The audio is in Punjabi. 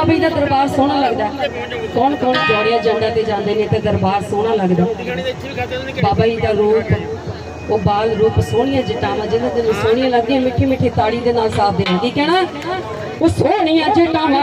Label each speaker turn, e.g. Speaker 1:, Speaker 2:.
Speaker 1: ਬਾਬਾ ਜੀ ਦਾ ਦਰਬਾਰ ਸੋਹਣਾ ਲੱਗਦਾ। ਕੌਣ ਕੌਣ ਜੋੜੀਆਂ ਜੰਡਾਂ ਤੇ ਜਾਂਦੇ ਨੇ ਤੇ ਦਰਬਾਰ ਸੋਹਣਾ ਲੱਗਦਾ। ਬਾਬਾ ਜੀ ਦਾ ਰੂਪ, ਉਹ ਬਾਲ ਰੂਪ ਸੋਹਣੀਆਂ ਜਟਾਵਾਂ ਜਿਹਨਾਂ ਦੇ ਸੋਹਣੀਆਂ ਲੱਗਦੀਆਂ ਮਿੱਠੀ ਮਿੱਠੀ ਤਾੜੀ ਦੇ ਨਾਲ ਸਾਥ ਦੇਣ। ਕੀ ਕਹਿਣਾ ਉਹ ਸੋਹਣੀਆਂ ਜਟਾਵਾਂ